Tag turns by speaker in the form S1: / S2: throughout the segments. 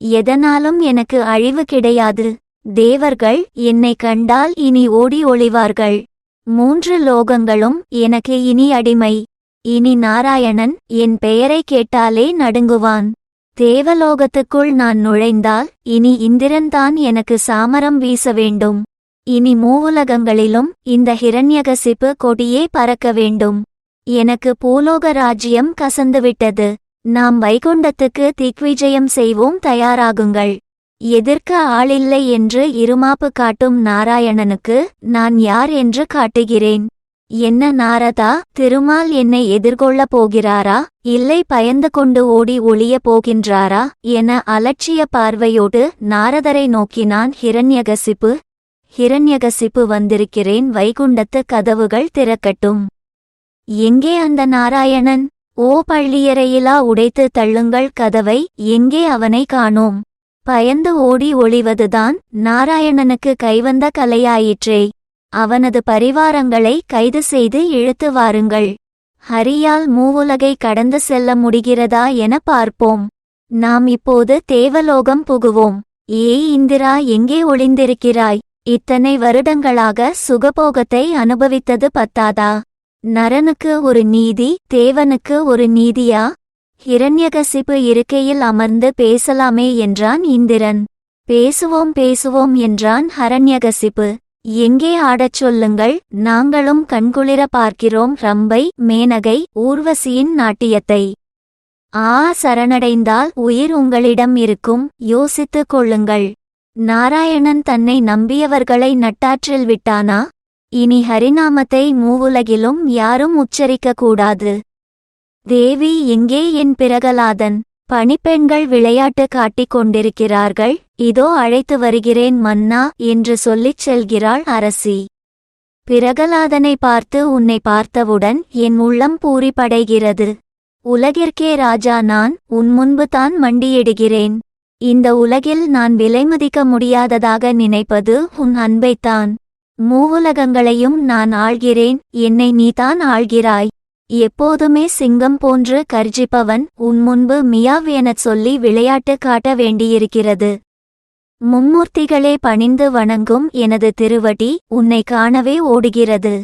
S1: எதனாலும் எனக்கு அழிவு கிடையாது. தேவர்கள் என்னை கண்டால் இனி ஓடி ஒளிவார்கள். மூன்று லோகங்களும் எனக்கு இனி அடிமை. இனி நாராயணன் என் பெயரை கேட்டாலே நடுங்குவான். தேவலோகத்துக்குள் நான் நுழைந்தால் இனி இந்திரன்தான் எனக்கு சாமரம் வீச வேண்டும். இனி மூவுலகங்களிலும் இந்த ஹிரண்யகசிப்பு கொடியே பறக்க வேண்டும். எனக்கு பூலோக ராஜ்யம் கசந்துவிட்டது. நாம் வைகுண்டத்துக்கு திக்விஜயம் செய்வோம் தயாராகுங்கள். எதிர்க்க ஆளில்லை என்று இருமாப்பு காட்டும் நாராயணனுக்கு நான் யார் என்று காட்டுகிறேன். என்ன நாரதா திருமால் என்னை எதிர்கொள்ளப் போகிறாரா? இல்லை பயந்து கொண்டு ஓடி ஒளிய போகின்றாரா? என அலட்சிய பார்வையோடு நாரதரை நோக்கினான் ஹிரண்யகசிப்பு. ஹிரண்யகசிப்பு வந்திருக்கிறேன் வைகுண்டத்து கதவுகள் திறக்கட்டும். எங்கே அந்த நாராயணன்? ஓ பள்ளியறையிலா உடைத்து தள்ளுங்கள் கதவை எங்கே அவனை காணோம்? பயந்து ஓடி ஒளிவதுதான் நாராயணனுக்கு கைவந்த கலையாயிற்றே. அவனது பரிவாரங்களை கைது செய்து இழுத்து வாருங்கள். ஹரியால் மூவுலகை கடந்து செல்ல முடிகிறதா என பார்ப்போம். நாம் இப்போது தேவலோகம் புகுவோம். ஏய் இந்திரா எங்கே ஒளிந்திருக்கிறாய்? இத்தனை வருடங்களாக சுகபோகத்தை அனுபவித்தது பத்தாதா? நரனுக்கு ஒரு நீதி தேவனுக்கு ஒரு நீதியா? ஹிரண்யகசிப்பு இருக்கையில் அமர்ந்து பேசலாமே என்றான் இந்திரன். பேசுவோம் பேசுவோம் என்றான் ஹரண்யகசிப்பு. எங்கே ஆடச் சொல்லுங்கள் நாங்களும் கண்குளிர பார்க்கிறோம் ரம்பை மேனகை ஊர்வசியின் நாட்டியத்தை. ஆ சரணடைந்தால் உயிர் உங்களிடம் இருக்கும் யோசித்துக் கொள்ளுங்கள். நாராயணன் தன்னை நம்பியவர்களை நட்டாற்றில் விட்டானா? இனி ஹரிநாமத்தை மூவுலகிலும் யாரும் உச்சரிக்கக் கூடாது தேவி எங்கே என் பிரகலாதன் பணிப்பெண்கள் விளையாட்டு காட்டிக் கொண்டிருக்கிறார்கள். இதோ அழைத்து வருகிறேன் மன்னா என்று சொல்லிச் செல்கிறாள் அரசி. பிரகலாதனை பார்த்து உன்னை பார்த்தவுடன் என் உள்ளம் பூரிப்படைகிறது. உலகிற்கே ராஜா நான் உன் முன்பு தான் மண்டியிடுகிறேன். இந்த உலகில் நான் விலைமதிக்க முடியாததாக நினைப்பது உன் அன்பைத்தான். மூவுலகங்களையும் நான் ஆள்கிறேன். என்னை நீதான் ஆள்கிறாய். எப்போதுமே சிங்கம் போன்று கர்ஜிப்பவன் உன் முன்பு மியாவ் எனச் சொல்லி விளையாட்டு காட்ட வேண்டியிருக்கிறது. மும்மூர்த்திகளே பணிந்து வணங்கும் எனது திருவடி உன்னை காணவே ஓடுகிறது.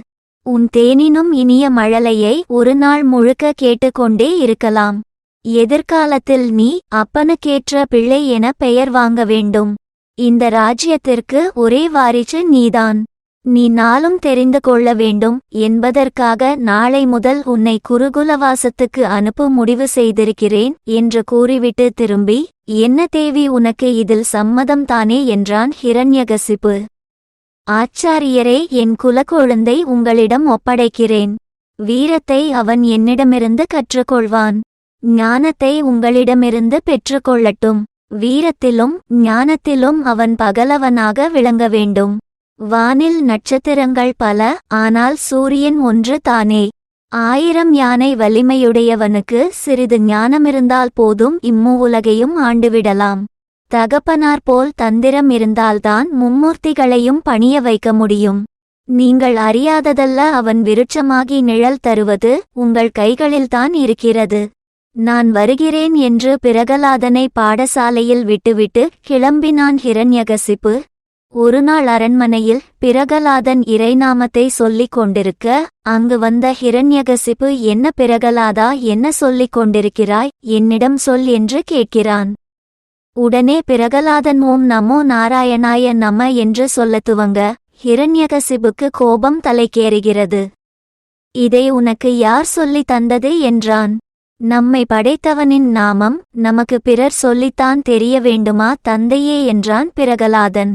S1: உன் தேனினும் இனிய மழலையை ஒரு நாள் முழுக்க கேட்டுக்கொண்டே இருக்கலாம். எதிர்காலத்தில் நீ அப்பனுக்கேற்ற பிள்ளை என பெயர் வாங்க வேண்டும். இந்த ராஜ்யத்திற்கு ஒரே வாரிசு நீதான். நீ நாளும் தெரிந்து கொள்ள வேண்டும் என்பதற்காக நாளை முதல் உன்னை குருகுலவாசத்துக்கு அனுப்ப முடிவு செய்திருக்கிறேன் என்று கூறிவிட்டு திரும்பி என்ன தேவி உனக்கு இதில் சம்மதம் தானே? என்றான் ஹிரண்யகசிப்பு. ஆச்சாரியரே என் குலக்குழந்தை உங்களிடம் ஒப்படைக்கிறேன். வீரத்தை அவன் என்னிடமிருந்து கற்றுக்கொள்வான். ஞானத்தை உங்களிடமிருந்து பெற்றுக்கொள்ளட்டும். வீரத்திலும் ஞானத்திலும் அவன் பகலவனாக விளங்க வேண்டும். வானில் நட்சத்திரங்கள் பல ஆனால் சூரியன் ஒன்று தானே. ஆயிரம் யானை வலிமையுடையவனுக்கு சிறிது ஞானமிருந்தால் போதும் இம்முவுலகையும் ஆண்டுவிடலாம். தகப்பனார் போல் தந்திரம் இருந்தால்தான் மும்மூர்த்திகளையும் பணிய வைக்க முடியும். நீங்கள் அறியாததல்ல அவன் விருட்சமாகி நிழல் தருவது உங்கள் கைகளில்தான் இருக்கிறது. நான் வருகிறேன் என்று பிரகலாதனை பாடசாலையில் விட்டுவிட்டு கிளம்பினான் ஹிரண்யகசிப்பு. ஒருநாள் அரண்மனையில் பிரகலாதன் இறைநாமத்தை சொல்லிக் கொண்டிருக்க அங்கு வந்த ஹிரண்யகசிப்பு என்ன பிரகலாதா என்ன சொல்லிக் கொண்டிருக்கிறாய் என்னிடம் சொல் என்று கேட்கிறான். உடனே பிரகலாதன் ஓம் நமோ நாராயணாய நம என்று சொல்லத் துவங்க ஹிரண்யகசிபுக்கு கோபம் தலைக்கேறுகிறது இதை உனக்கு யார் சொல்லி தந்தது? என்றான். நம்மை படைத்தவனின் நாமம் நமக்கு பிறர் சொல்லித்தான் தெரிய வேண்டுமா தந்தையே? என்றான் பிரகலாதன்.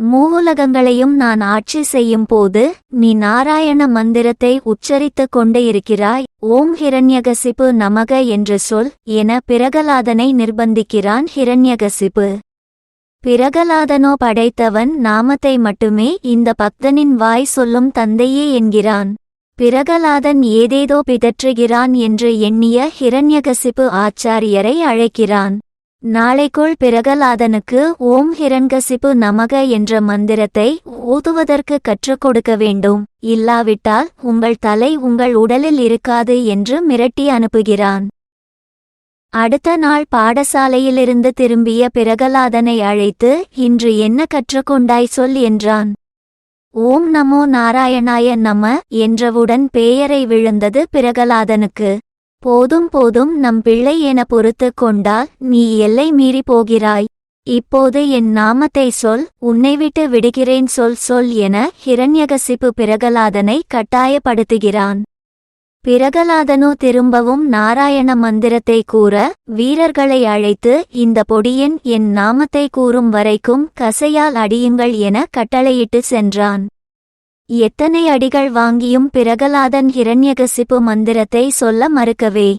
S1: மூவுலகங்களையும் நான் ஆட்சி செய்யும் போது நீ நாராயண மந்திரத்தை உச்சரித்துக் கொண்டே இருக்கிறாய். ஓம் ஹிரண்யகசிப்பு நமக என்று சொல் என பிரகலாதனை நிர்பந்திக்கிறான் ஹிரண்யகசிப்பு. பிரகலாதனோ படைத்தவன் நாமத்தை மட்டுமே இந்த பக்தனின் வாய் சொல்லும் தந்தையே என்கிறான். பிரகலாதன் ஏதேதோ பிதற்றுகிறான் என்று எண்ணிய ஹிரண்யகசிப்பு ஆச்சாரியரை அழைக்கிறான். நாளைக்குள் பிரகலாதனுக்கு ஓம் ஹிரண்கசிப்பு நமக என்ற மந்திரத்தை ஓதுவதற்கு கற்றுக் கொடுக்க வேண்டும். இல்லாவிட்டால் உங்கள் தலை உங்கள் உடலில் இருக்காது என்று மிரட்டி அனுப்புகிறான். அடுத்த நாள் பாடசாலையிலிருந்து திரும்பிய பிரகலாதனை அழைத்து இன்று என்ன கற்றுக்கொண்டாய் சொல் என்றான். ஓம் நமோ நாராயணாய நம என்றவுடன் பெயரை விழுந்தது பிரகலாதனுக்கு போதும் போதும் நம் பிள்ளை என பொறுத்து கொண்டால் நீ எல்லை மீறி போகிறாய். இப்போது என் நாமத்தை சொல் உன்னை விட்டு விடுகிறேன் சொல் சொல் என ஹிரண்யகசிப்பு பிரகலாதனை கட்டாயப்படுத்துகிறான். பிரகலாதனோ திரும்பவும் நாராயண மந்திரத்தை கூற வீரர்களை அழைத்து இந்த பொடியன் என் நாமத்தை கூறும் வரைக்கும் கசையால் அடியுங்கள் என கட்டளையிட்டு சென்றான். எத்தனை அடிகள் வாங்கியும் பிரகலாதன் ஹிரண்யகசிப்பு மந்திரத்தை சொல்ல மறுக்கவே.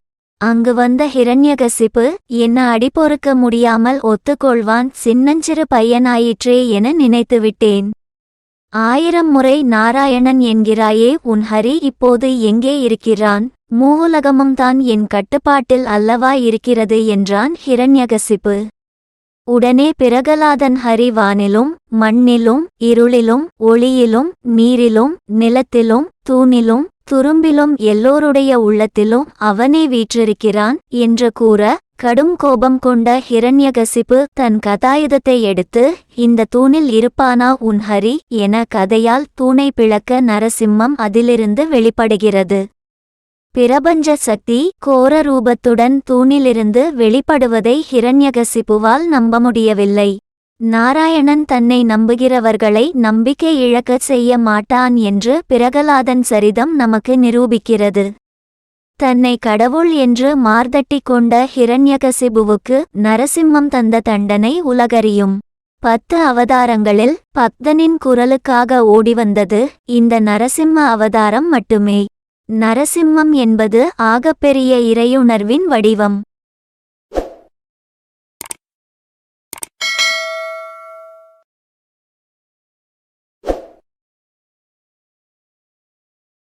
S1: அங்கு வந்த ஹிரண்யகசிப்பு என்ன அடி பொறுக்க முடியாமல் ஒத்துக்கொள்வான் சின்னஞ்சிறு பையனாயிற்றே என நினைத்துவிட்டேன். ஆயிரம் முறை நாராயணன் என்கிறாயே உன் ஹரி இப்போது எங்கே இருக்கிறான்? மூவுலகமும் தான் என் கட்டுப்பாட்டில் அல்லவா இருக்கிறது என்றான் ஹிரண்யகசிப்பு. உடனே பிரகலாதன் ஹரி வானிலும் மண்ணிலும் இருளிலும் ஒளியிலும் நீரிலும் நிலத்திலும் தூணிலும் துரும்பிலும் எல்லோருடைய உள்ளத்திலும் அவனே வீற்றிருக்கிறான் என்று கூற கடும் கோபம் கொண்ட ஹிரண்யகசிப்பு தன் கதாயுதத்தை எடுத்து இந்த தூணில் இருப்பானா உன் ஹரி? என கதையால் தூணை பிளக்க நரசிம்மம் அதிலிருந்து வெளிப்படுகிறது. பிரபஞ்ச சக்தி கோர ரூபத்துடன் தூணிலிருந்து வெளிப்படுவதை ஹிரண்யகசிபுவால் நம்ப முடியவில்லை நாராயணன் தன்னை நம்புகிறவர்களை நம்பிக்கை இழக்கச் செய்ய மாட்டான் என்று பிரகலாதன் சரிதம் நமக்கு நிரூபிக்கிறது. தன்னை கடவுள் என்று மார்தட்டி கொண்ட ஹிரண்யகசிபுவுக்கு நரசிம்மம் தந்த தண்டனை உலகறியும். பத்து அவதாரங்களில் பக்தனின் குரலுக்காக ஓடிவந்தது இந்த நரசிம்ம அவதாரம் மட்டுமே. நரசிம்மம் என்பது ஆகப்பெரிய இறையுணர்வின் வடிவம்.